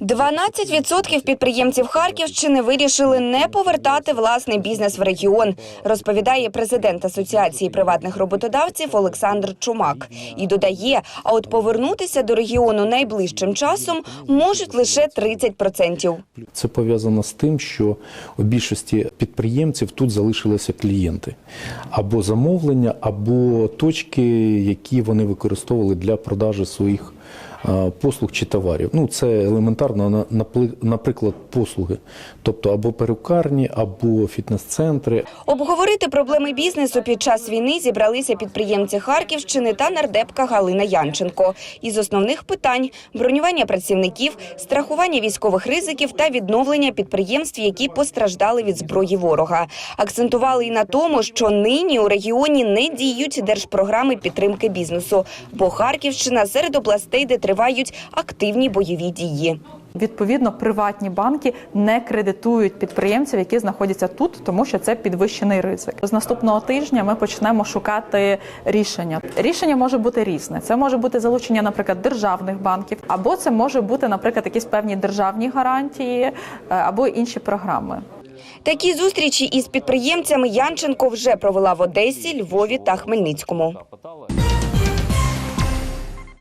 12% підприємців Харківщини вирішили не повертати власний бізнес в регіон, розповідає президент Асоціації приватних роботодавців Олександр Чумак. І додає, а от повернутися до регіону найближчим часом можуть лише 30%. Це пов'язано з тим, що у більшості підприємців тут залишилися клієнти або замовлення, або точки, які вони використовували для продажу своїх послуг чи товарів. Ну, це елементарно, наприклад, послуги, тобто або перукарні, або фітнес-центри, Обговорити проблеми бізнесу під час війни зібралися підприємці Харківщини та нардепка Галина Янченко. Із основних питань бронювання працівників, страхування військових ризиків та відновлення підприємств, які постраждали від зброї ворога. Акцентували і на тому, що нині у регіоні не діють держпрограми підтримки бізнесу, бо Харківщина серед областей, де тривають активні бойові дії. Відповідно, приватні банки не кредитують підприємців, які знаходяться тут, тому що це підвищений ризик. З наступного тижня ми почнемо шукати рішення. Рішення може бути різне. Це може бути залучення, наприклад, державних банків, або це може бути, наприклад, якісь певні державні гарантії, е, або інші програми. Такі зустрічі із підприємцями Янченко вже провела в Одесі, Львові та Хмельницькому.